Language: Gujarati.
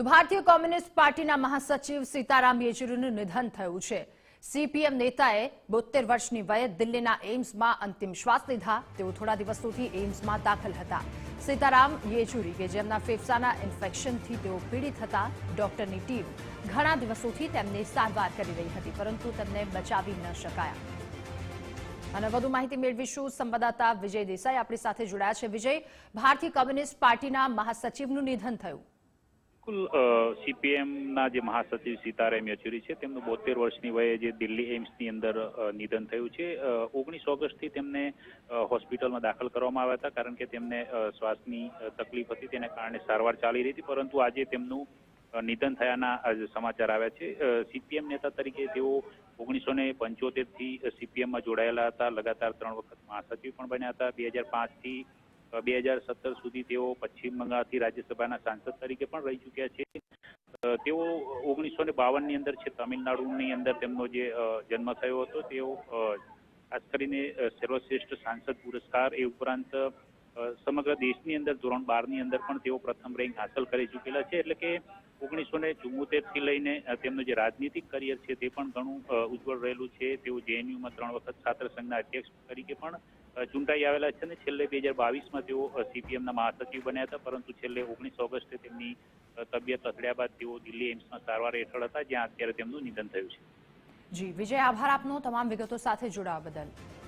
તો ભારતીય કોમ્યુનિસ્ટ પાર્ટીના મહાસચિવ સીતારામ યેચુરીનું નિધન થયું છે. સીપીએમ નેતાએ બોતેર વર્ષની વયે દિલ્હીના એઇમ્સમાં અંતિમ શ્વાસ લીધા. તેઓ થોડા દિવસોથી એઇમ્સમાં દાખલ હતા. સીતારામ યેચુરી, કે જેમના ફેફસાના ઇન્ફેક્શનથી તેઓ પીડિત હતા, ડોક્ટરની ટીમ ઘણા દિવસોથી તેમને સારવાર કરી રહી હતી, પરંતુ તેમને બચાવી ન શકાયા. અને વધુ માહિતી મેળવીશું સંવાદદાતા વિજય દેસાઈ આપણી સાથે જોડાયા છે. વિજય, ભારતીય કમ્યુનિસ્ટ પાર્ટીના મહાસચિવનું નિધન થયું. બિલકુલ સીપીએમના જે મહાસચિવ સીતારામ યેચુરી છે, તેમનું બોતેર વર્ષની વયે જે દિલ્હી એમ્સની અંદર નિધન થયું છે ઓગણીસ ઓગસ્ટથી તેમને હોસ્પિટલમાં દાખલ કરવામાં આવ્યા હતા, કારણ કે તેમને શ્વાસની તકલીફ હતી, તેને કારણે સારવાર ચાલી રહી હતી, પરંતુ આજે તેમનું નિધન થયાના સમાચાર આવ્યા છે. સીપીએમ નેતા તરીકે તેઓ ઓગણીસો ને પંચોતેરથી સીપીએમમાં જોડાયેલા હતા, લગાતાર ત્રણ વખત મહાસચિવ પણ બન્યા હતા. બે હજાર પાંચથી બે હજાર સત્તર સુધી તેઓ પશ્ચિમ બંગાળથી રાજ્યસભાના સાંસદ તરીકે પણ રહી ચૂક્યા છે. તેઓ ઓગણીસો ને બાવનની અંદર છે. તમિલનાડુની અંદર તેમનો જે જન્મ થયો હતો, તેઓ ખાસ કરીને સર્વશ્રેષ્ઠ સાંસદ પુરસ્કાર એ ઉપરાંત સમગ્ર દેશની અંદર, ધોરણ બારની અંદર પણ તેઓ પ્રથમ રેન્ક હાંસલ કરી ચૂકેલા છે. એટલે કે ઓગણીસો ને થી લઈને તેમનું જે રાજનીતિક કરિયર છે તે પણ ઘણું ઉજ્જવળ રહેલું છે. તેઓ જેએનયુમાં ત્રણ વખત છાત્ર સંઘના અધ્યક્ષ તરીકે પણ ચૂંટાઈ આવેલા છે અને છેલ્લે બે હજાર બાવીસમાં તેઓ સીપીએમના મહાસચિવ બન્યા હતા, પરંતુ છેલ્લે ઓગણીસ ઓગસ્ટે તેમની તબિયત અથડ્યા બાદ તેઓ દિલ્હી એમ્સમાં સારવાર હેઠળ હતા, જ્યાં અત્યારે તેમનું નિધન થયું છે. જી, વિજય, આભાર આપનો. તમામ વિગતો સાથે જોડાવા બદલ.